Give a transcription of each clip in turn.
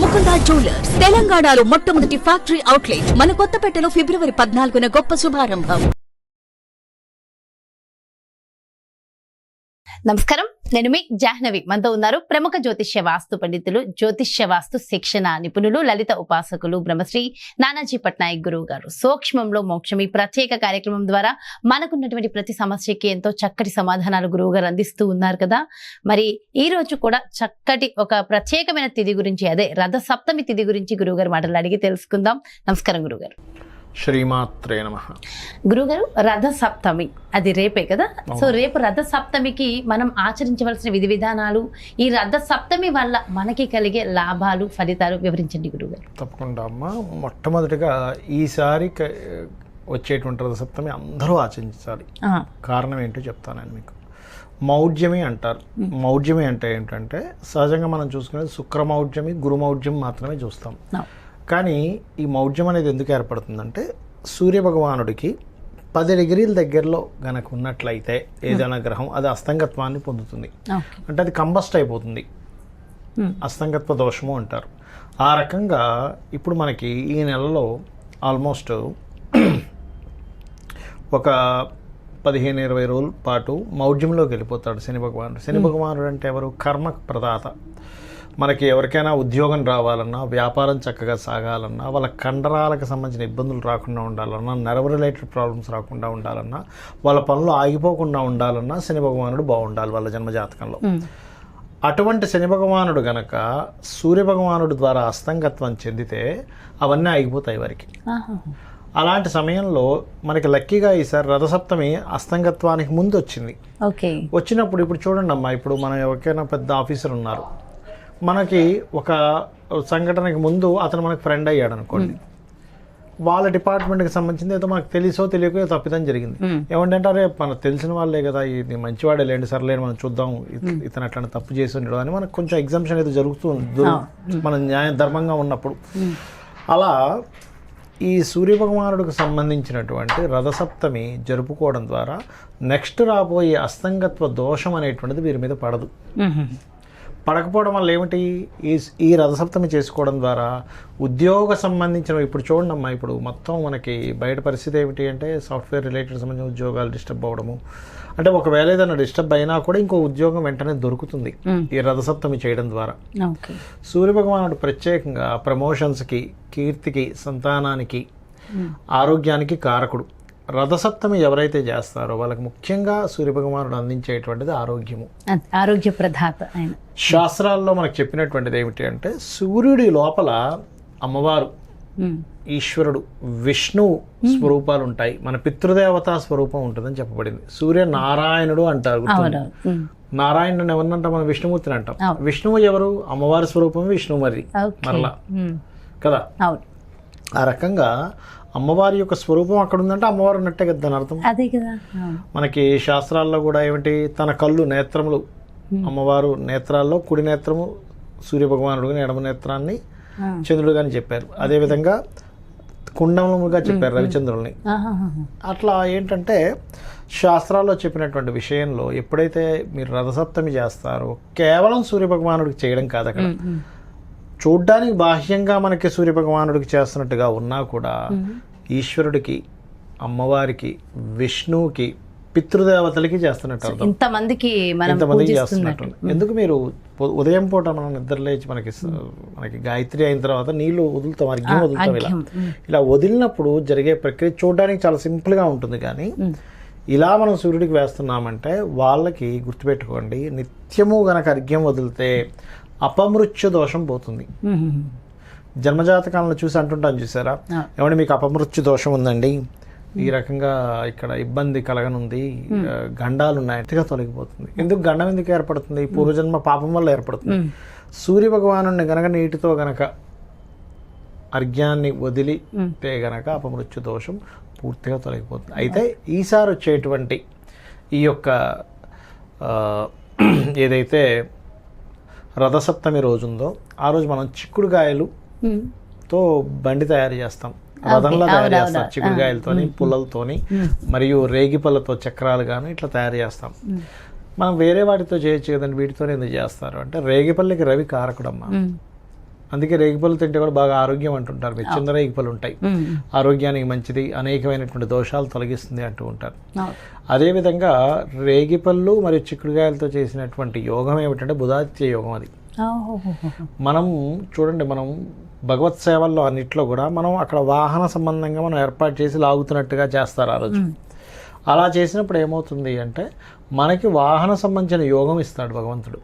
Mukunda jewellers. తెలంగాణలో మొట్టమొదటి factory outlet మన కొత్తపేటలో ఫిబ్రవరి పద్నాలుగున గొప్ప శుభారంభం. నమస్కారం. నేను మీ జాహ్నవి. మనతో ఉన్నారు ప్రముఖ జ్యోతిష్య వాస్తు పండితులు జ్యోతిష్య వాస్తు శిక్షణ నిపుణులు లలిత ఉపాసకులు బ్రహ్మశ్రీ నానాజీ పట్నాయక్ గురువు గారు సూక్ష్మంలో మోక్షం ఈ ప్రత్యేక కార్యక్రమం ద్వారా మనకున్నటువంటి ప్రతి సమస్యకి ఎంతో చక్కటి సమాధానాలు గురువు గారు అందిస్తూ ఉన్నారు కదా. మరి ఈ రోజు కూడా చక్కటి ఒక ప్రత్యేకమైన తిథి గురించి అదే రథ సప్తమి తిథి గురించి గురువు గారు మాటలు అడిగి తెలుసుకుందాం. నమస్కారం గురుగారు శ్రీమాత్రే నమ. గురుగారు రథ సప్తమి అది రేపే కదా? సో రేపు రథ సప్తమికి మనం ఆచరించవలసిన విధి విధానాలు ఈ రథ సప్తమి వల్ల మనకి కలిగే లాభాలు ఫలితాలు వివరించండి గురుగారు. తప్పకుండా అమ్మ. మొట్టమొదటిగా ఈసారి వచ్చేటువంటి రథ సప్తమి అందరూ ఆచరించాలి. కారణం ఏంటో చెప్తాను మీకు. మౌఢ్యమి అంటారు. మౌఢ్యమి అంటే ఏంటంటే సహజంగా మనం చూసుకునేది శుక్రమౌఢ్యమి గురుమౌఢ్యం మాత్రమే చూస్తాం. కానీ ఈ మౌఢ్యం అనేది ఎందుకు ఏర్పడుతుందంటే సూర్య భగవానుడికి పది డిగ్రీల దగ్గరలో గనక ఉన్నట్లయితే ఏదైనా గ్రహం అది అస్తంగత్వాన్ని పొందుతుంది. అంటే అది కంబస్ట్ అయిపోతుంది. అస్తంగత్వ దోషము అంటారు. ఆ రకంగా ఇప్పుడు మనకి ఈ నెలలో ఆల్మోస్ట్ ఒక పదిహేను ఇరవై రోజుల పాటు మౌఢ్యంలోకి వెళ్ళిపోతాడు శని భగవానుడు. శని భగవానుడు అంటే ఎవరు? కర్మ ప్రదాత. మనకి ఎవరికైనా ఉద్యోగం రావాలన్నా వ్యాపారం చక్కగా సాగాలన్నా వాళ్ళ కండరాలకు సంబంధించిన ఇబ్బందులు రాకుండా ఉండాలన్నా నర్వ్ రిలేటెడ్ ప్రాబ్లమ్స్ రాకుండా ఉండాలన్నా వాళ్ళ పనులు ఆగిపోకుండా ఉండాలన్నా శని భగవానుడు బాగుండాలి వాళ్ళ జన్మజాతకంలో అటువంటి శని భగవానుడు గనక సూర్య భగవానుడు ద్వారా అస్తంగత్వం చెందితే అవన్నీ ఆగిపోతాయి వారికి. అలాంటి సమయంలో మనకి లక్కీగా ఈసారి రథసప్తమి అస్తంగత్వానికి ముందు వచ్చింది. ఓకే. వచ్చినప్పుడు ఇప్పుడు చూడండి అమ్మా ఇప్పుడు మనం ఎవరికైనా పెద్ద ఆఫీసర్ ఉన్నారు. మనకి ఒక సంఘటనకి ముందు అతను మనకు ఫ్రెండ్ అయ్యాడు అనుకోండి వాళ్ళ డిపార్ట్మెంట్కి సంబంధించింది ఏదో మనకు తెలుసో తెలియకో తప్పిదం జరిగింది. ఏమంటే అరే మనకు తెలిసిన వాళ్ళే కదా ఇది మంచివాడే లేండి సర్లేండి మనం చూద్దాం ఇత- ఇతను అట్లా తప్పు చేసి ఉండడు అని మనకు కొంచెం ఎగ్జామ్షన్ ఏదో జరుగుతుంది మన న్యాయ ధర్మంగా ఉన్నప్పుడు. అలా ఈ సూర్యభగవానుడికి సంబంధించినటువంటి రథసప్తమి జరుపుకోవడం ద్వారా నెక్స్ట్ రాబోయే అస్తంగత్వ దోషం అనేటువంటిది వీరి మీద పడదు. పడకపోవడం వల్ల ఏమిటి? ఈ ఈ రథసప్తమి చేసుకోవడం ద్వారా ఉద్యోగ సంబంధించిన ఇప్పుడు చూడండి అమ్మా ఇప్పుడు మొత్తం మనకి బయట పరిస్థితి ఏమిటి అంటే సాఫ్ట్వేర్ రిలేటెడ్ సంబంధించిన ఉద్యోగాలు డిస్టర్బ్ అవ్వడము. అంటే ఒకవేళ ఏదైనా డిస్టర్బ్ అయినా కూడా ఇంకో ఉద్యోగం వెంటనే దొరుకుతుంది ఈ రథసప్తమి చేయడం ద్వారా. ఓకే. సూర్యభగవానుడు ప్రత్యేకంగా ప్రమోషన్స్కి కీర్తికి సంతానానికి ఆరోగ్యానికి కారకుడు. రథసప్తమి ఎవరైతే చేస్తారో వాళ్ళకి ముఖ్యంగా సూర్యభగవానుడు అందించేటువంటిది ఆరోగ్యము. ఆరోగ్య ఆయన. శాస్త్రాల్లో మనకు చెప్పినటువంటిది ఏమిటి అంటే సూర్యుడి లోపల అమ్మవారు. ఈశ్వరుడు విష్ణువు స్వరూపాలు ఉంటాయి. మన పితృదేవతా స్వరూపం ఉంటుందని చెప్పబడింది. సూర్య నారాయణుడు అంటారు. నారాయణుని ఎవరినంటాం? మనం విష్ణుమూర్తిని అంటాం. విష్ణువు ఎవరు? అమ్మవారి స్వరూపం విష్ణువు మరి మరలా. కదా? ఆ రకంగా అమ్మవారి యొక్క స్వరూపం అక్కడ ఉందంటే అమ్మవారు ఉన్నట్టే కదా దాని అర్థం అదే కదా. మనకి శాస్త్రాల్లో కూడా ఏమిటి తన కళ్ళు నేత్రములు అమ్మవారు నేత్రాల్లో కుడి నేత్రము సూర్యభగవానుడు కానీ ఎడమ నేత్రాన్ని. చంద్రుడు కానీ చెప్పారు అదేవిధంగా కుండములుగా చెప్పారు రవిచంద్రుల్ని. అట్లా ఏంటంటే శాస్త్రాల్లో చెప్పినటువంటి విషయంలో ఎప్పుడైతే మీరు రథసప్తమి చేస్తారో కేవలం సూర్యభగవానుడికి చేయడం కాదు అక్కడ. చూడ్డానికి బాహ్యంగా మనకి సూర్యభగవానుడికి చేస్తున్నట్టుగా ఉన్నా కూడా ఈశ్వరుడికి అమ్మవారికి విష్ణువుకి పితృదేవతలకి చేస్తున్నట్టు అర్థం. ఇంతమందికి చేస్తున్నట్టు. ఎందుకు మీరు ఉదయం పూట మనం నిద్ర లేచి మనకి మనకి గాయత్రి అయిన తర్వాత నీళ్ళు వదులుతాం అర్ఘ్యం వదులుతాం ఇలా. ఇలా వదిలినప్పుడు జరిగే ప్రక్రియ చూడడానికి చాలా సింపుల్గా ఉంటుంది కానీ. ఇలా మనం సూర్యుడికి వేస్తున్నామంటే వాళ్ళకి గుర్తుపెట్టుకోండి నిత్యము గనక అర్ఘ్యం వదిలితే అపమృత్యు దోషం పోతుంది. జన్మజాతకాలను చూసి అంటుంటాను చూసారా. ఏమంటే మీకు అపమృత్యు దోషం ఉందండి? ఈ రకంగా ఇక్కడ ఇబ్బంది కలగనుంది. గండాలు ఉన్నాయి తొలగిపోతుంది. ఎందుకు గండం ఎందుకు ఏర్పడుతుంది? పూర్వజన్మ పాపం వల్ల ఏర్పడుతుంది. సూర్య భగవాను గనక నీటితో గనక అర్ఘ్యాన్ని వదిలితే గనక అపమృత్యు దోషం పూర్తిగా తొలగిపోతుంది. అయితే ఈసారి వచ్చేటువంటి ఈ యొక్క ఏదైతే రథసప్తమి రోజు ఉందో ఆ రోజు మనం చిక్కుడుకాయలు ఉమ్. తో బండి తయారు చేస్తాం. రథంలో తయారు చేస్తాం చిక్కుడుకాయలతోని పుల్లలతోని మరియు రేగిపళ్ళతో చక్రాలు కానీ ఇట్లా తయారు చేస్తాం. మనం వేరే వాటితో చేయొచ్చు కదండి వీటితోనే ఎందుకు చేస్తారు? అంటే రేగిపల్లికి రవి కారకుడమ్మా. అందుకే రేగిపళ్ళు తింటే కూడా బాగా ఆరోగ్యం అంటుంటారు. మీరు చిన్న రేగిపళ్ళు ఉంటాయి. ఆరోగ్యానికి మంచిది అనేకమైనటువంటి దోషాలు తొలగిస్తుంది అంటూ ఉంటారు. అదేవిధంగా రేగిపళ్ళు మరియు చిక్కుడుకాయలతో చేసినటువంటి యోగం ఏమిటంటే బుధాదిత్య యోగం అది. మనం చూడండి మనం భగవత్ సేవల్లో అన్నిట్లో కూడా మనం అక్కడ వాహన సంబంధంగా మనం ఏర్పాటు చేసి లాగుతున్నట్టుగా చేస్తారు ఆ రోజు. అలా చేసినప్పుడు ఏమవుతుంది అంటే మనకి వాహన సంబంధించిన యోగం ఇస్తాడు భగవంతుడు.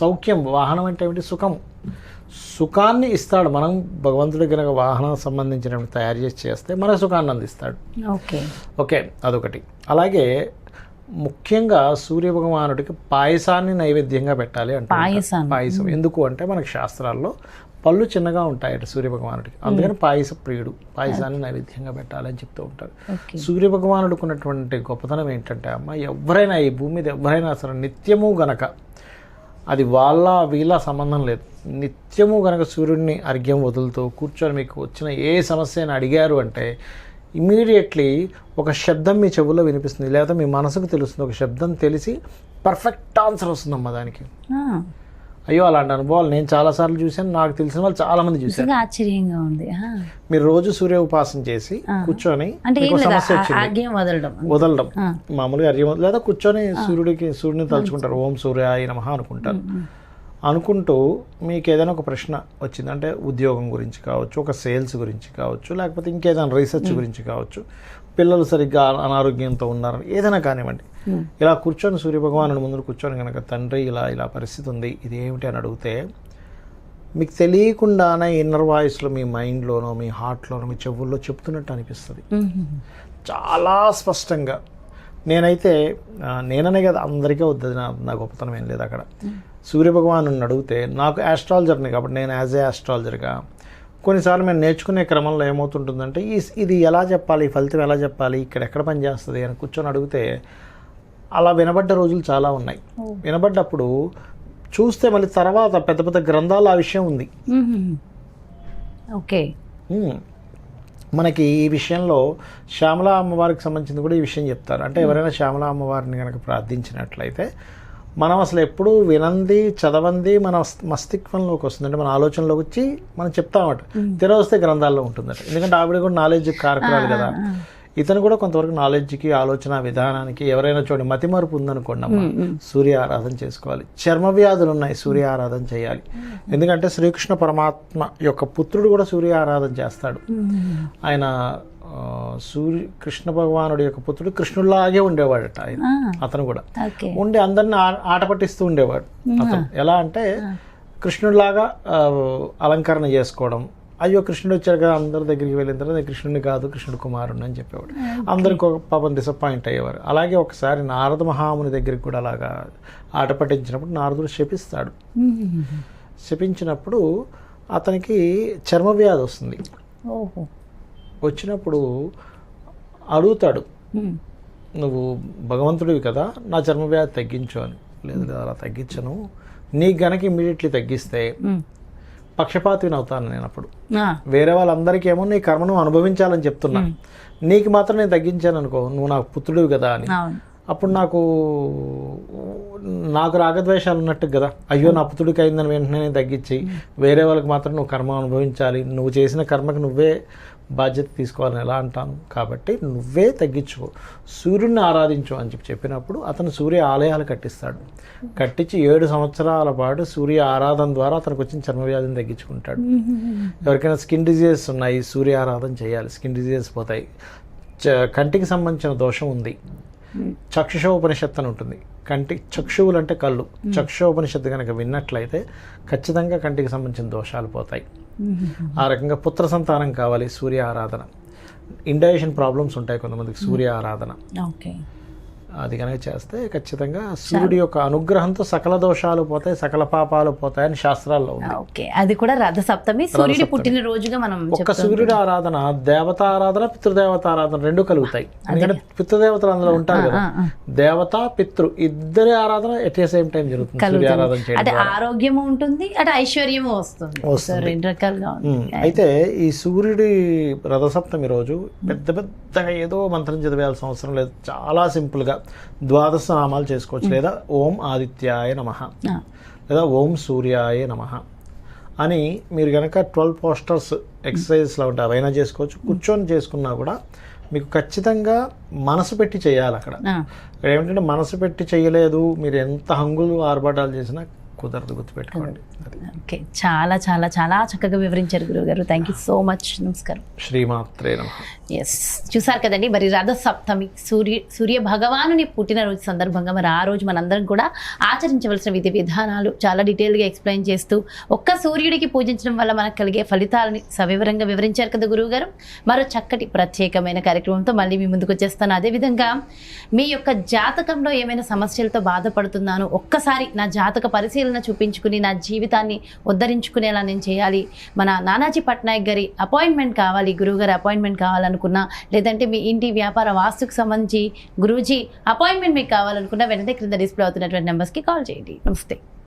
సౌఖ్యం వాహనం అంటే ఏమిటి? సుఖం. సుఖాన్ని ఇస్తాడు. మనం భగవంతుడి కనుక వాహనం సంబంధించినవి తయారు చేసి చేస్తే మన సుఖాన్ని అందిస్తాడు. ఓకే. ఓకే అదొకటి. అలాగే ముఖ్యంగా సూర్య భగవానుడికి పాయసాన్ని నైవేద్యంగా పెట్టాలి అంటే పాయసాన్ని? పాయసం. ఎందుకు అంటే మనకి శాస్త్రాల్లో పళ్ళు చిన్నగా ఉంటాయట సూర్య భగవానుడికి అందుకని పాయస ప్రియుడు పాయసాన్ని నైవేద్యంగా పెట్టాలి అని చెప్తూ ఉంటారు ఓకే సూర్య భగవానుడికి ఉన్నటువంటి గొప్పతనం ఏంటంటే అమ్మ ఎవరైనా ఈ భూమి మీద ఎవరైనా అసలు నిత్యము గనక అది వాళ్ళ వీళ్ళ సంబంధం లేదు. నిత్యము గనక సూర్యుడిని అర్ఘ్యం వదులుతూ కూర్చొని మీకు వచ్చిన ఏ సమస్యని అడిగారు అంటే ఇమీడియట్లీ ఒక శబ్దం మీ చెవుల్లో వినిపిస్తుంది లేదా మీ మనసుకు తెలుస్తుంది ఒక శబ్దం తెలిసి పర్ఫెక్ట్ ఆన్సర్ వస్తుందమ్మా దానికి. అయ్యో అలాంటి అనుభవాలు నేను చాలాసార్లు చూశాను నాకు తెలిసిన వాళ్ళు చాలామంది చూశారు. నిజంగా ఆశ్చర్యంగా ఉంది. మీరు రోజు సూర్య ఉపాసన చేసి కూర్చొని సమస్య వచ్చింది. వదలడం. మామూలుగా అర్యం లేదా కూర్చొని సూర్యుడికి సూర్యుని తలుచుకుంటారు. ఓం సూర్యాయ నమః అనుకుంటారు. అనుకుంటూ మీకు ఏదైనా ఒక ప్రశ్న వచ్చింది అంటే ఉద్యోగం గురించి కావచ్చు ఒక సేల్స్ గురించి కావచ్చు లేకపోతే ఇంకేదైనా రీసెర్చ్ గురించి కావచ్చు పిల్లలు సరిగ్గా అనారోగ్యంతో ఉన్నారు ఏదైనా కానివ్వండి. ఇలా కూర్చొని సూర్యభగవానుడి ముందు కూర్చొని కనుక తండ్రి ఇలా ఇలా పరిస్థితి ఉంది ఇది ఏమిటి అని అడిగితే మీకు తెలియకుండానే ఇన్నర్ వాయిస్లో మీ మైండ్లోనో మీ హార్ట్లోనో మీ చెవుల్లో చెప్తున్నట్టు అనిపిస్తుంది. చాలా స్పష్టంగా నేనైతే నేననే కదా అందరికీ వద్దు నా నా గొప్పతనం ఏం లేదు అక్కడ. సూర్యభగవాను అడిగితే నాకు ఆస్ట్రాలజర్ని కాబట్టి నేను యాజ్ ఏ ఆస్ట్రాలజర్గా కొన్నిసార్లు మేము నేర్చుకునే క్రమంలో ఏమవుతుంటుందంటే ఈ ఇది ఎలా చెప్పాలి? ఈ ఫలితం ఎలా చెప్పాలి? ఇక్కడ ఎక్కడ పని చేస్తుంది? అని కూర్చొని అడిగితే అలా వినబడ్డ రోజులు చాలా ఉన్నాయి. వినబడ్డప్పుడు చూస్తే మళ్ళీ తర్వాత పెద్ద పెద్ద గ్రంథాలు ఆ విషయం ఉంది. ఓకే. మనకి ఈ విషయంలో శ్యామలా అమ్మవారికి సంబంధించింది కూడా ఈ విషయం చెప్తారు. అంటే ఎవరైనా శ్యామలా అమ్మవారిని కనుక ప్రార్థించినట్లయితే మనం అసలు ఎప్పుడు వినంది చదవంది మన మస్- మస్తిష్కంలోకి వస్తుంది అంటే మన ఆలోచనలోకి వచ్చి మనం చెప్తామట తెరవస్తే గ్రంథాల్లో ఉంటుందట ఎందుకంటే ఆవిడ కూడా నాలెడ్జ్ కారకురాలు కదా. ఇతను కూడా కొంతవరకు నాలెడ్జ్కి ఆలోచన విధానానికి ఎవరైనా చూడండి మతిమరుపు ఉందనుకోండి అమ్మ సూర్య ఆరాధన చేసుకోవాలి. చర్మ వ్యాధులు ఉన్నాయి సూర్య ఆరాధన చేయాలి. ఎందుకంటే శ్రీకృష్ణ పరమాత్మ యొక్క పుత్రుడు కూడా సూర్య ఆరాధన చేస్తాడు. ఆయన సూర్య కృష్ణ భగవానుడి యొక్క పుత్రుడు కృష్ణుడిలాగే ఉండేవాడట ఆయన అతను కూడా. ఉండి అందరిని ఆట పట్టిస్తూ ఉండేవాడు అతను. ఎలా అంటే కృష్ణుడిలాగా అలంకరణ చేసుకోవడం అయ్యో కృష్ణుడు వచ్చాడు కదా అందరి దగ్గరికి వెళ్ళిన తర్వాత కృష్ణుడిని కాదు కృష్ణుడు కుమారుడు అని చెప్పేవాడు అందరికి ఒక పాపం డిసప్పాయింట్ అయ్యేవారు అలాగే ఒకసారి నారద మహాముని దగ్గరికి కూడా అలాగా ఆట పట్టించినప్పుడు నారదుడు శపిస్తాడు. శపించినప్పుడు అతనికి చర్మ వ్యాధి వస్తుంది ఓహో వచ్చినప్పుడు అడుగుతాడు. నువ్వు భగవంతుడివి కదా నా చర్మ వ్యాధి తగ్గించు అని లేదు లేదు అలా తగ్గించను నీకు గనక ఇమ్మీడియట్లీ తగ్గిస్తే. పక్షపాతిని అవుతాను నేను అప్పుడు. వేరే వాళ్ళందరికీ ఏమో నీ కర్మను అనుభవించాలని చెప్తున్నా. నీకు మాత్రం నేను తగ్గించాను అనుకో నువ్వు నాకు పుత్రుడివి కదా అని. అప్పుడు నాకు నాకు రాగద్వేషాలు ఉన్నట్టు కదా. అయ్యో నా పుత్రుడికి అయిందని వెంటనే నేను తగ్గించి వేరే వాళ్ళకి మాత్రం నువ్వు కర్మ అనుభవించాలి. నువ్వు చేసిన కర్మకి నువ్వే బాధ్యత తీసుకోవాలని ఎలా అంటాను? కాబట్టి నువ్వే తగ్గించుకో. సూర్యుడిని ఆరాధించు అని చెప్పి చెప్పినప్పుడు అతను సూర్య ఆలయాలు కట్టిస్తాడు. కట్టించి ఏడు సంవత్సరాల పాటు సూర్య ఆరాధన ద్వారా అతనికి వచ్చిన చర్మవ్యాధిని తగ్గించుకుంటాడు. ఎవరికైనా స్కిన్ డిజీజెస్ ఉన్నాయి సూర్య ఆరాధన చేయాలి. స్కిన్ డిజీజెస్ పోతాయి. చ- కంటికి సంబంధించిన దోషం ఉంది. చక్షుషోపనిషత్తు అని ఉంటుంది. కంటి చక్షువులు అంటే కళ్ళు చక్షుషోపనిషత్తు కనుక విన్నట్లయితే ఖచ్చితంగా కంటికి సంబంధించిన దోషాలు పోతాయి. ఆ రకంగా పుత్ర సంతానం కావాలి సూర్య ఆరాధన. ఇండైజెషన్ ప్రాబ్లమ్స్ ఉంటాయి కొంతమందికి సూర్య ఆరాధన. ఓకే. అది కనుక చేస్తే ఖచ్చితంగా సూర్యుడి యొక్క అనుగ్రహంతో సకల దోషాలు పోతాయి సకల పాపాలు పోతాయని శాస్త్రాల్లో ఉంది. ఓకే. అది కూడా రథ సప్తమి సూర్యుడి పుట్టినరోజుగా మనం ఒక్క సూర్యుడి ఆరాధన దేవత ఆరాధన పితృదేవత ఆరాధన రెండు కలుగుతాయి. ఎందుకంటే పితృదేవతలు అందులో ఉంటారు కదా. దేవత పితృ ఇద్దరి ఆరాధన ఎట్ ఏ సేమ్ టైం జరుగుతుంది సూర్య ఆరాధన చేయడం అంటే ఆరోగ్యము ఉంటుంది అటు ఐశ్వర్యము వస్తుంది. రెండు రకాలుగా అయితే ఈ సూర్యుడి రథసప్తమి రోజు పెద్ద పెద్దగా ఏదో మంత్రం చదివేయాల్సిన అవసరం లేదు. చాలా సింపుల్గా ద్వాదశ నామాలు చేసుకోవచ్చు లేదా ఓం ఆదిత్యాయ నమ. లేదా ఓం సూర్యాయ నమ. అని మీరు కనుక ట్వెల్వ్ పోస్టర్స్ ఎక్సర్సైజెస్లో ఉంటాయి అవైనా చేసుకోవచ్చు. కూర్చొని చేసుకున్నా కూడా మీకు ఖచ్చితంగా మనసు పెట్టి చేయాలి అక్కడ. ఏమిటంటే మనసు పెట్టి చేయలేదు మీరు ఎంత హంగులు ఆర్భటాలు చేసినా కుదరదు గుర్తుపెట్టుకోండి. ఓకే. చాలా చాలా చాలా చక్కగా వివరించారు గురువు గారు థ్యాంక్ యూ సో మచ్ నమస్కారం. శ్రీమాత్రే నమ. ఎస్ చూసారు కదండి మరి రథ సప్తమి సూర్య సూర్య భగవానుని పుట్టినరోజు సందర్భంగా మరి ఆ రోజు మనందరం కూడా ఆచరించవలసిన విధి విధానాలు చాలా డీటెయిల్గా ఎక్స్ప్లెయిన్ చేస్తూ ఒక్క సూర్యుడికి పూజించడం వల్ల మనకు కలిగే ఫలితాలని సవివరంగా వివరించారు కదా గురువు గారు మరో చక్కటి ప్రత్యేకమైన కార్యక్రమంతో మళ్ళీ మీ ముందుకు వచ్చేస్తాను. అదేవిధంగా మీ యొక్క జాతకంలో ఏమైనా సమస్యలతో బాధపడుతున్నాను ఒక్కసారి నా జాతక పరిశీలన చూపించుకుని నా జీవితాన్ని ఉద్ధరించుకునేలా నేను చేయాలి. మన నానాజీ పట్నాయక్ గారి అపాయింట్మెంట్ కావాలి గురువు గారి అపాయింట్మెంట్ కావాలనుకున్నా లేదంటే మీ ఇంటి వ్యాపార వాస్తుకు సంబంధించి గురూజీ అపాయింట్మెంట్ మీకు కావాలనుకున్నా వెంటనే క్రింద డిస్ప్లే అవుతున్నటువంటి నెంబర్స్కి కాల్ చేయండి. నమస్తే.